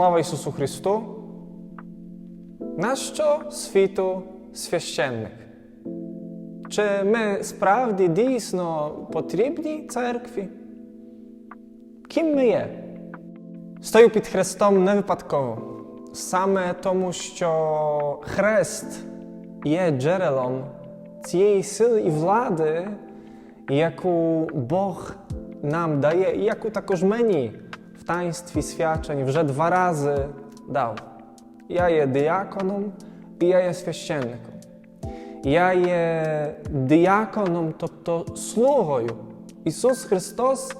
Слава Ісусу Христу! Нащо світу священник? Чи ми справді дійсно потрібні церкві? Ким ми є? Стою під Христом не випадково. Саме тому, що Хрест є джерелом цієї сили і влади, яку Бог нам дає, і яку також мені в таїнстві свячень вже два рази дав. Я є діаконом і я є священником. Я є діаконом, тобто слугою. Ісус Христос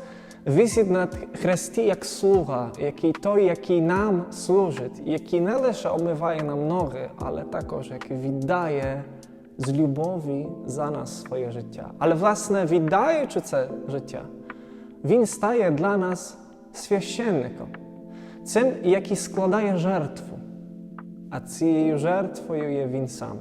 висить на хресті як слуга, який той, який нам служить, який не лише омиває нам ноги, але також який віддає з любові за нас своє життя. Але, власне, віддаючи це життя, Він стає для нас священником, цим, який складає жертву, а цією жертвою є Він сам.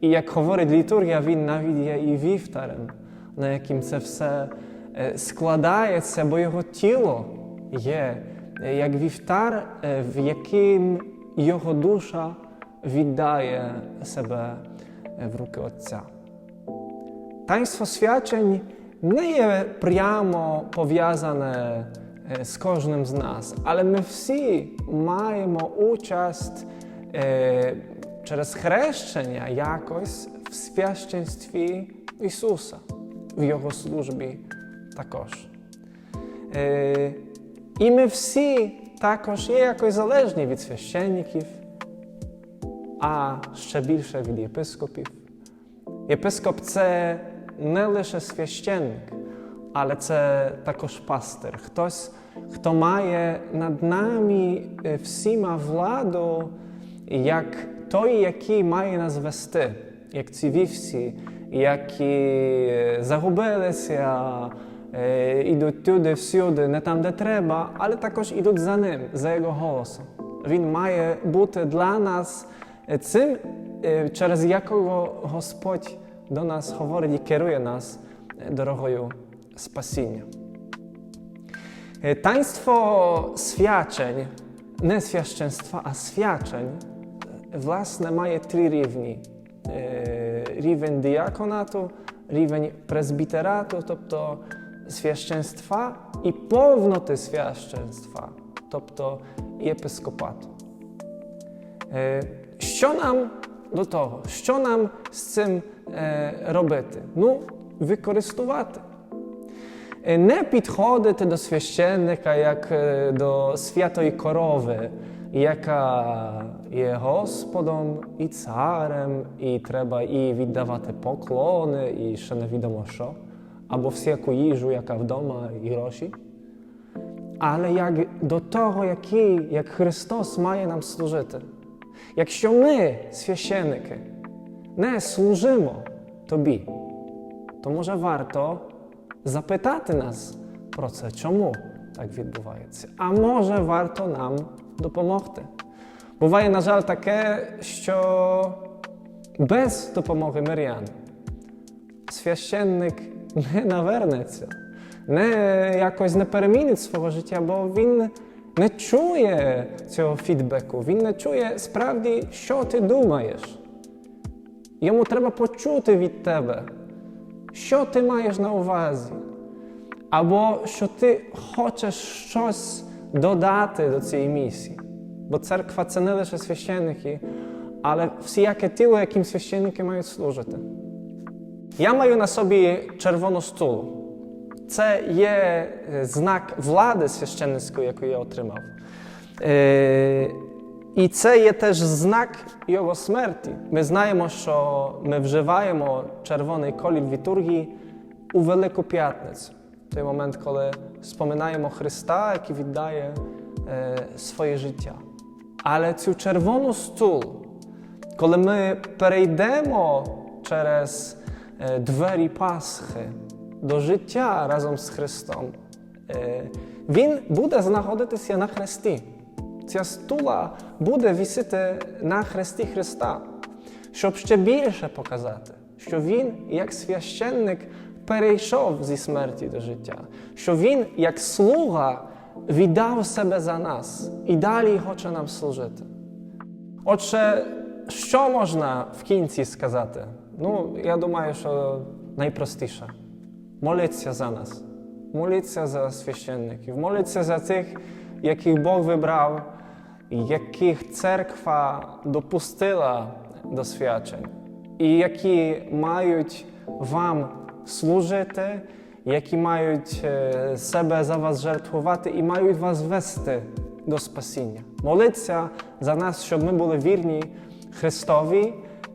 І як говорить літургія, він навіть є і вівтарем, на яким це все е, складається, бо його тіло є е, як вівтар, е, в яким його душа віддає себе в руки Отця. Таїнство свячень не є прямо пов'язане з кожним з нас, але ми всі маємо участь через хрещення якось в священстві Ісуса, в Його службі також. І ми всі також є якось залежні від священників, а ще більше від єпископів. Єпископ це не лише священник, але це також пастир. Хтось, хто має над нами е, всіма владу, як той, який має нас вести, як ці вівці, які загубилися, е, ідуть туди, всюди, не там, де треба, але також ідуть за ним, за його голосом. Він має бути для нас цим, е, через якого Господь до нас говорить і керує нас е, дорогою спасіння. Е, Таїнство свячень, не священства, а свячень, е, власне, має три рівні: Е, рівень діаконату, рівень презбітерату, тобто священства, і повноти священства, тобто єпископату. Е, Що нам до того? Що нам з цим е, робити? Ну, використовувати. Е, Не підходити до священника як е, до святої корови, яка є Господом і царем, і треба і віддавати поклони, і ще невідомо що, або всяку їжу, яка вдома, і гроші. Але як до того, який, як Христос має нам служити. Якщо ми, священники, не служимо тобі, то може варто запитати нас про це, чому так відбувається. А може варто нам допомогти. Буває, на жаль, таке, що без допомоги мирян священник не навернеться, не якось не перемінить свого життя, бо він не чує цього фідбеку, він не чує справді, що ти думаєш. Йому треба почути від тебе, що ти маєш на увазі, або що ти хочеш щось додати до цієї місії. Бо церква це не лише священники, але всіяке тіло, яким священники мають служити. Я маю на собі червону стулу. Це є е, знак влади священницької, яку я отримав. Е, і це є теж знак його смерті. Ми знаємо, що ми вживаємо червоний колір літургії у Велику П'ятницю, той момент, коли споминаємо Христа, який віддає е, своє життя. Але цю червону стулу, коли ми перейдемо через двері Пасхи до життя разом з Христом, е, Він буде знаходитися на хресті. Ця стула буде вісити на хресті Христа, щоб ще більше показати, що Він, як священник, перейшов зі смерті до життя, що Він, як слуга, віддав себе за нас і далі хоче нам служити. Отже, що можна в кінці сказати? Ну, я думаю, що найпростіше. Моліться за нас. Моліться за священників, моліться за тих, яких Бог вибрав, яких церква допустила до свячень, і які мають вам служити, які мають е, себе за вас жертвувати і мають вас вести до спасіння. Моліться за нас, щоб ми були вірні Христові,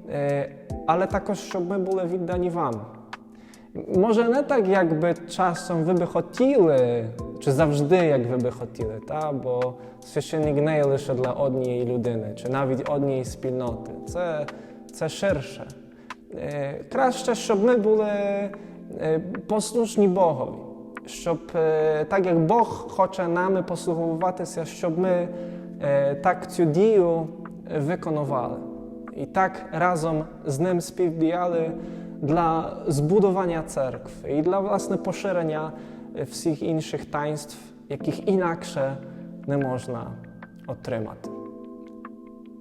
е, але також, щоб ми були віддані вам. Не так, як би часом ви би хотіли, чи завжди, як ви би хотіли, та? бо священник є лише для однієї людини, чи навіть однієї спільноти. Це, це ширше. Е, краще, щоб ми були е, послушні Богові, щоб е, так як Бог хоче нами послугуватися, щоб ми так цю дію виконували. І так разом з ним співдіяли для збудування церкви і для власне поширення е, всіх інших таїнств, яких інакше не можна отримати.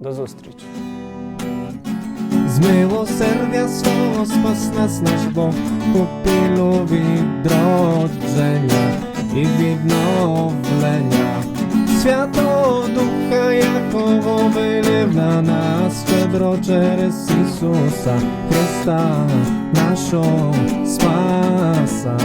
До зустрічі! Z miłosierdzia swego spas nas nasz Bóg Kupilu відродження і відновлення Свято Духа Якого вилив на нас vedro Isusa Hrista našo spasa.